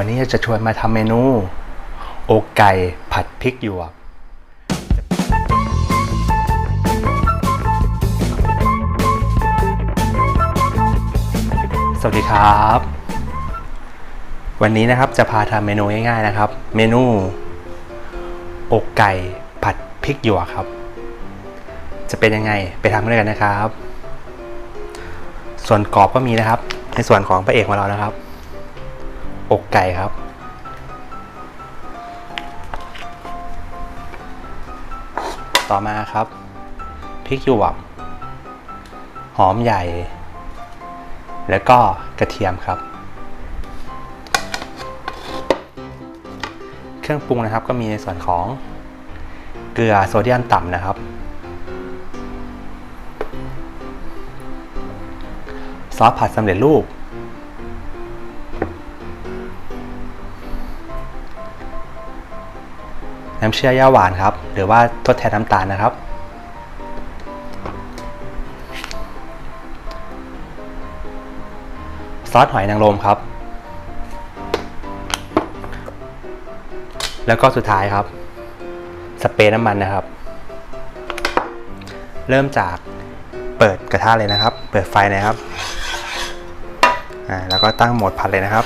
วันนี้จะชวนมาทำเมนู อกไก่ผัดพริกหยวก สวัสดีครับ วันนี้นะครับจะพาทำเมนูง่ายๆนะครับ เมนู อกไก่ผัดพริกหยวกครับ จะเป็นยังไงไปทำกันเลยกันนะครับ ส่วนกรอบก็มีนะครับ ในส่วนของพระเอกของเรานะครับ อกไก่ครับ ต่อมาครับพริกหยวกหอมใหญ่ แล้วก็กระเทียมครับ เครื่องปรุงนะครับก็มีในส่วนของเกลือโซเดียมต่ำนะครับ ซอสผัดสำเร็จรูป น้ำเชื่อย่าหวานครับ หรือว่าทดแทนน้ำตาลนะครับ ซอสหอยนางรมครับ แล้วก็สุดท้ายครับ สเปรย์น้ำมันนะครับ เริ่มจากเปิดกระทะเลยนะครับ เปิดไฟนะครับอ่าแล้วก็ตั้งโหมดผัดเลยนะครับ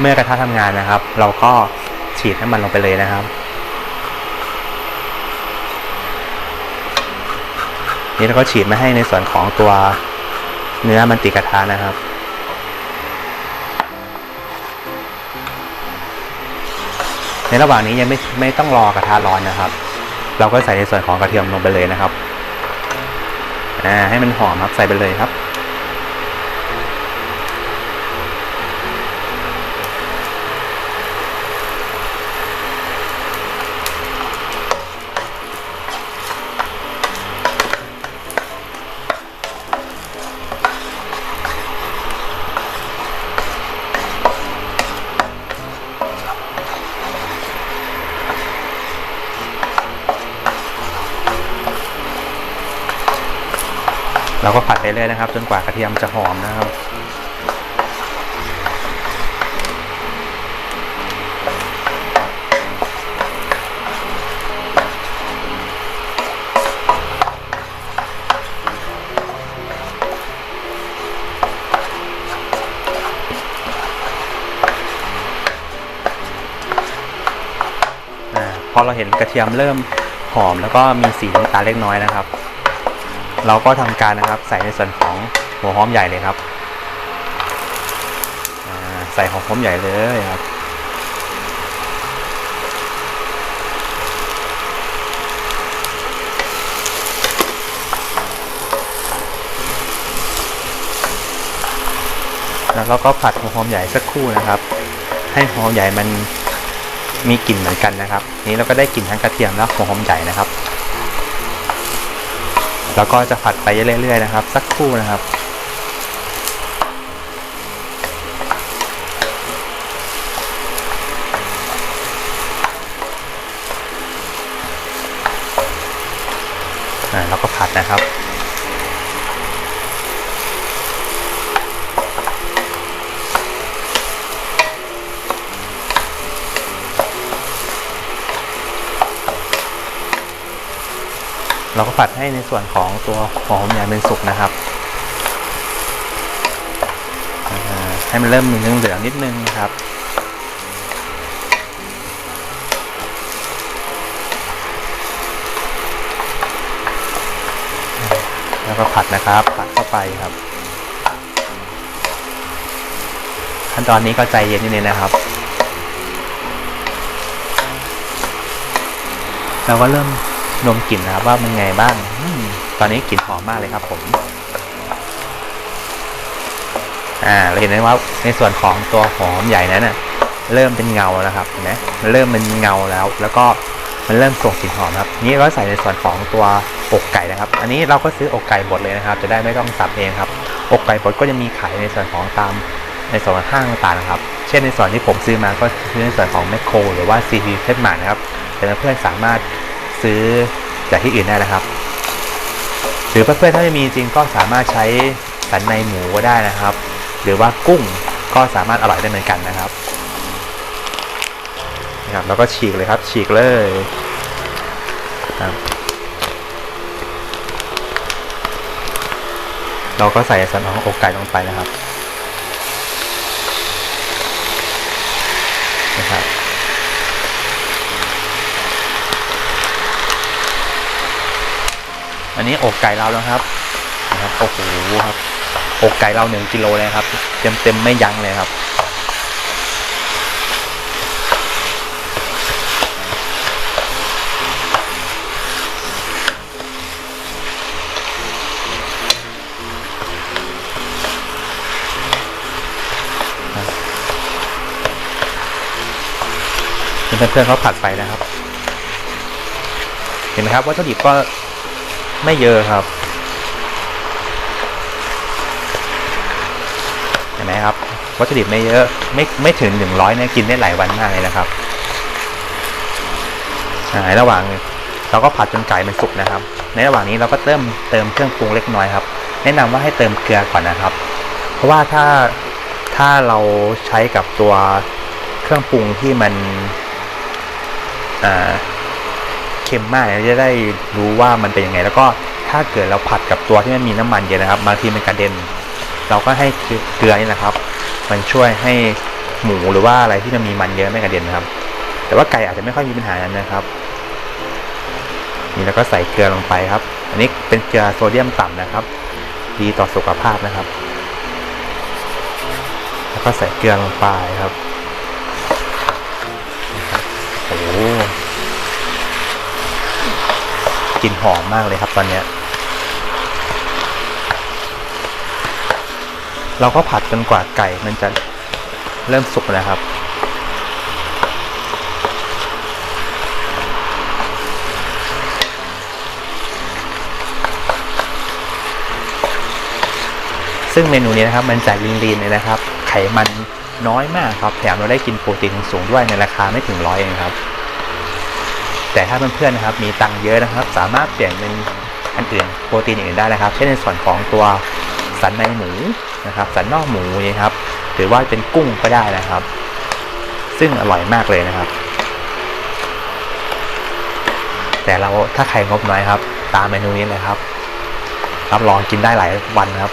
เมื่อกระทะทำงานนะครับ เราก็ ฉีดน้ำมันลงไปเลยนะครับ นี่เราก็ฉีดมาให้ในส่วนของตัวเนื้อมันติกระทะนะครับในระหว่างนี้ยังไม่ไม่ต้องรอกระทะร้อนนะครับ เราก็ใส่ในส่วนของกระเทียมลงไปเลยนะครับ อ่าให้มันหอมครับใส่ไปเลยครับ เราก็ผัดไปเรื่อยนะครับ จนกว่ากระเทียมจะหอมนะครับพอเราเห็นกระเทียมเริ่มหอมแล้วก็มีสีน้ำตาลเล็กน้อยนะครับ เราก็ทำการนะครับใส่ในส่วนของหัวหอมใหญ่เลยครับใส่หัวหอมใหญ่เลยครับแล้วเราก็ผัดหัวหอมใหญ่สักครู่นะครับ ให้หัวหอมใหญ่มันมีกลิ่นเหมือนกันนะครับ นี้เราก็ได้กลิ่นทั้งกระเทียมและหัวหอมใหญ่นะครับ แล้วก็จะผัดไปเรื่อยๆนะครับ สักครู่นะครับ อ่าแล้วก็ผัดนะครับ เราก็ผัดให้ในส่วนของตัวหัวหอมใหญ่เป็นสุกนะครับ ให้มันเริ่มมีเหลืองนิดนึงนะครับแล้วก็ผัดนะครับ ผัดเข้าไปครับ ขั้นตอนนี้ก็ใจเย็นนิดนึงนะครับ เราก็เริ่ม นมกลิ่นนะครับว่ามันไงบ้างอตอนนี้กลิ่นหอมมากเลยครับผม อ่าเราเห็นไหมว่าในส่วนของตัวหอมใหญ่นั้นน่ะเริ่มเป็นเงาแล้วครับเห็นไหมมันเริ่มเป็นเงาแล้ว แล้วก็มันเริ่มส่งกลิ่นหอมครับนี้เราใส่ในส่วนของตัวอกไก่นะครับ อันนี้เราก็ซื้ออกไก่บดเลยนะครับ จะได้ไม่ต้องสับเองครับ อกไก่บดก็จะมีขายในส่วนของตามในส่วนของห้างต่างๆนะครับ เช่นในส่วนที่ผมซื้อมาก็ซื้อในส่วนของแมคโครหรือว่า CP เพชรมานะครับแต่เพื่อนๆสามารถ ซื้อจากที่อื่นได้นะครับ หรือเพื่อนๆถ้าไม่มีจริงก็สามารถใช้สันในหมูก็ได้นะครับ หรือว่ากุ้งก็สามารถอร่อยได้เหมือนกันนะครับนะครับแล้วก็ฉีกเลยครับ ฉีกเลยครับเราก็ใส่ส่วนของอกไก่ลงไปนะครับ อันนี้อกไก่เราแล้วครับนะครับโอ้โหครับอกไก่เราหนึ่งกิโลเลยครับ เต็มเต็มไม่ยั้งเลยครับเพื่อนๆเขาผัดไปนะครับ เห็นไหมครับวัตถุดิบก็ ไม่เยอะครับ เห็นไหมครับ วัตถุดิบไม่เยอะ ไม่ไม่ถึงหนึ่งร้อยเนี่ยกินได้หลายวันมากเลยนะครับในระหว่างเราก็ผัดจนไก่มันสุกนะครับ ในระหว่างนี้เราก็เติมเติมเครื่องปรุงเล็กน้อยครับ แนะนำว่าให้เติมเกลือก่อนนะครับ เพราะว่าถ้าถ้าเราใช้กับตัวเครื่องปรุงที่มันอ่า เค็มมากเราจะได้รู้ว่ามันเป็นยังไง แล้วก็ถ้าเกิดเราผัดกับตัวที่มันมีน้ำมันเยอะนะครับบางทีมันกระเด็น เราก็ให้เกลือนี่นะครับ มันช่วยให้หมูหรือว่าอะไรที่มันมีมันเยอะไม่กระเด็นนะครับ แต่ว่าไก่อาจจะไม่ค่อยมีปัญหานั้นนะครับนี่เราก็ใส่เกลือลงไปครับ อันนี้เป็นเกลือโซเดียมต่ำนะครับ ดีต่อสุขภาพนะครับ แล้วก็ใส่เกลือลงไปครับ กลิ่นหอมมากเลยครับตอนเนี้ย เราก็ผัดจนกว่าไก่มันจะเริ่มสุกนะครับ ซึ่งเมนูนี้นะครับมันจะลีนๆเลยนะครับ ไขมันน้อยมากครับ แถมเราได้กินโปรตีนสูงด้วยในราคาไม่ถึงร้อยเองครับ แต่ถ้าเพื่อนๆนะครับมีตังเยอะนะครับ สามารถเปลี่ยนเป็นอันอื่นโปรตีนอื่นได้นะครับ เช่นในส่วนของตัวสันในหมูนะครับ สันนอกหมูนี่ครับ หรือว่าเป็นกุ้งก็ได้นะครับ ซึ่งอร่อยมากเลยนะครับ แต่เราถ้าใครงบน้อยครับ ตามเมนูนี้เลยครับรับรองกินได้หลายวันครับ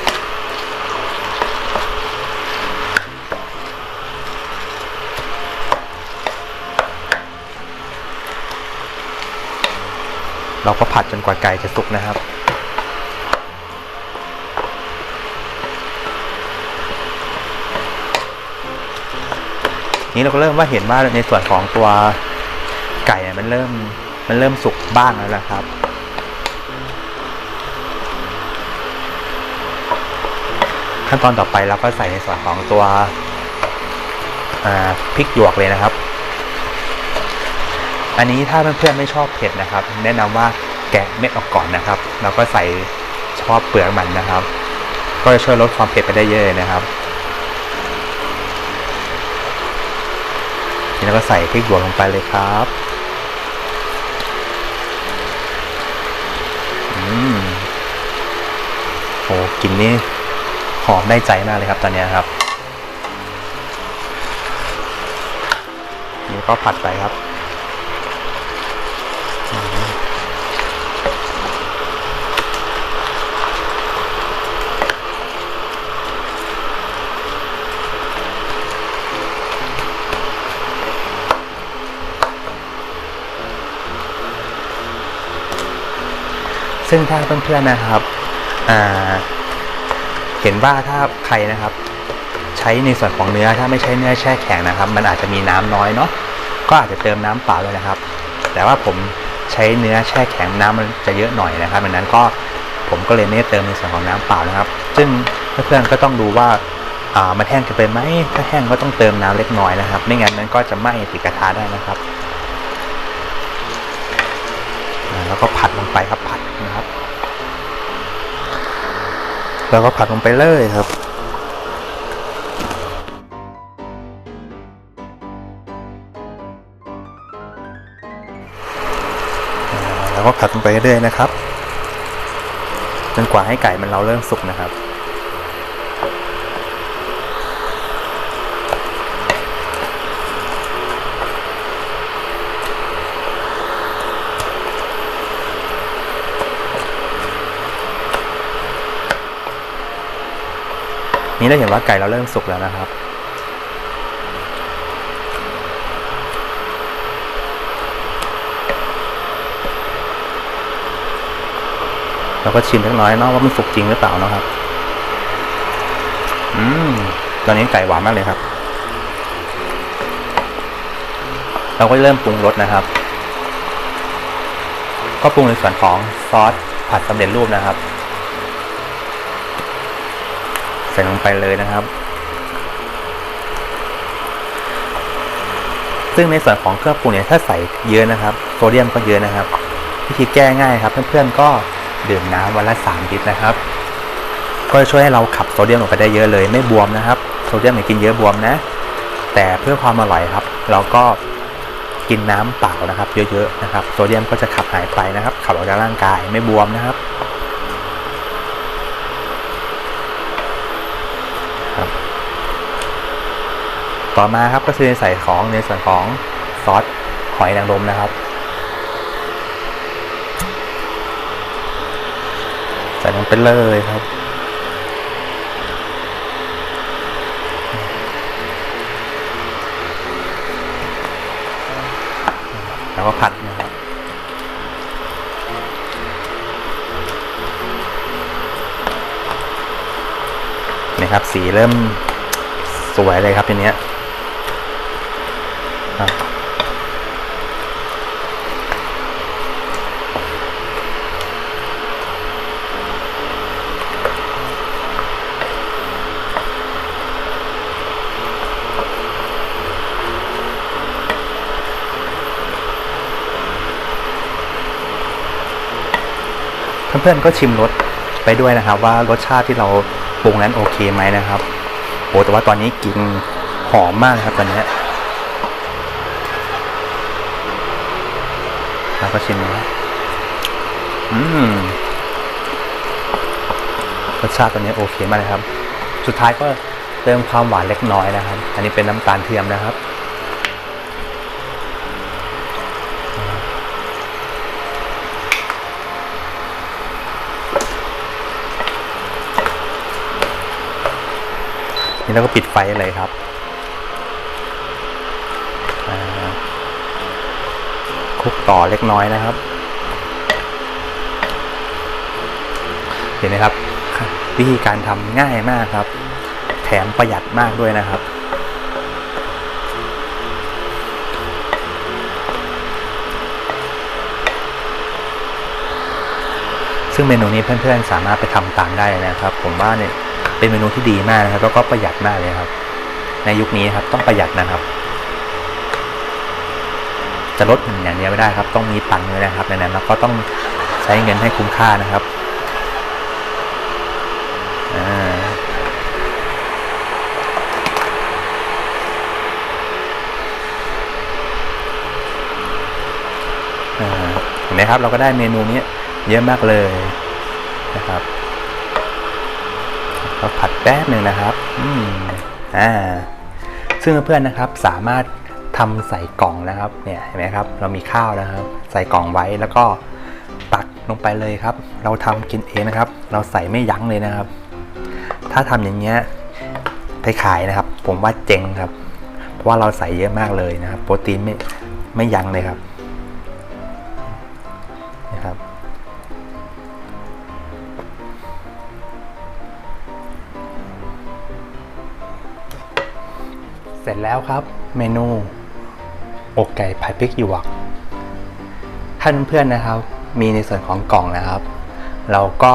เราก็ผัดจนกว่าไก่จะสุกนะครับนี้เราก็เริ่มว่าเห็นว่าในส่วนของตัวไก่เนี่ยมันเริ่มมันเริ่มสุกบ้างแล้วนะครับ ขั้นตอนต่อไปเราก็ใส่ในส่วนของตัวพริกหยวกเลยนะครับ อันนี้ถ้าเพื่อนๆไม่ชอบเผ็ดนะครับ แนะนำว่าแกะเม็ดออกก่อนนะครับ แล้วก็ใส่เฉพาะเปลือกมันนะครับ ก็จะช่วยลดความเผ็ดไปได้เยอะนะครับทีนี้เราก็ใส่พริกหยวกลงไปเลยครับอโอ้กลินนี่หอมได้ใจมากเลยครับตอนนี้ครับนี่ก็ผัดไปครับ ซึ่งถ้าเพื่อนๆนะครับเห็นว่าถ้าใครนะครับ ใช้ในส่วนของเนื้อถ้าไม่ใช้เนื้อแช่แข็งนะครับ มันอาจจะมีน้ำน้อยเนาะก็อาจจะเติมน้ำเปล่าเลยนะครับ แต่ว่าผมใช้เนื้อแช่แข็งน้ำมันจะเยอะหน่อยนะครับดังนั้นก็ผมก็เลยไม่เติมในส่วนของน้ำเปล่านะครับ ซึ่งเพื่อนๆก็ต้องดูว่าอ่ามันแห้งจะเกินไหมถ้าแห้งก็ต้องเติมน้ำเล็กน้อยนะครับ ไม่งั้นมันก็จะไหม้ติดกระทะได้นะครับอ่า แล้วก็ผัดลงไปครับผัดนะครับ แล้วก็ผัดลงไปเลยครับแล้วก็ผัดลงไปเรื่อยๆนะครับจนกว่าให้ไก่มันเราเริ่มสุกนะครับ นี่เราเห็นว่าไก่เราเริ่มสุกแล้วนะครับ เราก็ชิมเล็กน้อยเนาะว่ามันสุกจริงหรือเปล่านะครับ อืม ตอนนี้ไก่หวานมากเลยครับ เราก็เริ่มปรุงรสนะครับ ก็ปรุงในส่วนของซอสผัดสำเร็จรูปนะครับ ใส่ลงไปเลยนะครับ ซึ่งในส่วนของเครื่องปรุงเนี่ยถ้าใส่เยอะนะครับ โซเดียมก็เยอะนะครับวิธีแก้ง่ายครับ เพื่อนๆก็ดื่มน้ำวันละ3ลิตรนะครับ ก็จะช่วยให้เราขับโซเดียมออกไปได้เยอะเลยไม่บวมนะครับ โซเดียมเนี่ยกินเยอะบวมนะ แต่เพื่อความอร่อยครับ เราก็กินน้ำเปล่านะครับ เยอะๆนะครับ โซเดียมก็จะขับหายไปนะครับ ขับออกจากร่างกายไม่บวมนะครับ ต่อมาครับก็คือใส่ของในส่วนของซอสหอยนางรมนะครับ ใส่ลงไปเลยครับ แล้วก็ผัดนะครับนี่ครับสีเริ่มสวยเลยครับทีเนี้ย เพื่อนๆก็ชิมรสไปด้วยนะครับ ว่ารสชาติที่เราปรุงนั้นโอเคไหมนะครับโอ้แต่ว่าตอนนี้กลินหอมมากครับตอนนี้แล้วก็ชิมนะอืมรสชาติตอนนี้โอเคมากเลยครับ สุดท้ายก็เติมความหวานเล็กน้อยนะครับ อันนี้เป็นน้ำตาลเทียมนะครับ นี่เราก็ปิดไฟเลยครับคลุกต่อเล็กน้อยนะครับ เห็นไหมครับ วิธีการทำง่ายมากครับ แถมประหยัดมากด้วยนะครับซึ่งเมนูนี้เพื่อนๆ สามารถไปทำตามได้นะครับ ผมว่าเนี่ย เป็นเมนูที่ดีมากนะครับ แล้วก็ประหยัดมากเลยครับ ในยุคนี้ครับต้องประหยัดนะครับ จะลดเงินอย่างเดียวไม่ได้ครับ ต้องมีตังค์ด้วยนะครับในนั้นเราก็ต้องใช้เงินให้คุ้มค่านะครับอ่าเห็นไหมครับเราก็ได้เมนูนี้เยอะมากเลยนะครับ เราผัดแป๊บหนึ่งนะครับอืมอ่าซึ่งเพื่อนๆนะครับสามารถทำใส่กล่องนะครับเนี่ยเห็นไหมครับเรามีข้าวนะครับ ใส่กล่องไว้แล้วก็ตักลงไปเลยครับ เราทำกินเองนะครับ เราใส่ไม่ยั้งเลยนะครับ ถ้าทำอย่างเงี้ยไปขายนะครับ ผมว่าเจ๋งครับ เพราะว่าเราใส่เยอะมากเลยนะครับ โปรตีนไม่ไม่ยั้งเลยครับ เสร็จแล้วครับ เมนูอกไก่ผัดพริกหยวกท่านเพื่อนนะครับ มีในส่วนของกล่องนะครับ เราก็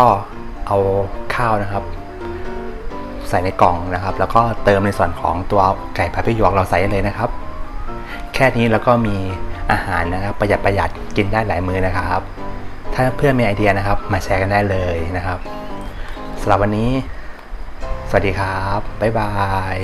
เอาข้าวนะครับ ใส่ในกล่องนะครับ แล้วก็เติมในส่วนของตัวไก่ผัดพริกหยวกเราใส่เลยนะครับ แค่นี้แล้วก็มีอาหารนะครับ ประหยัดประหยัดกินได้หลายมื้อนะครับ ถ้าเพื่อนมีไอเดียนะครับ มาแชร์กันได้เลยนะครับสำหรับวันนี้ สวัสดีครับ บ๊ายบาย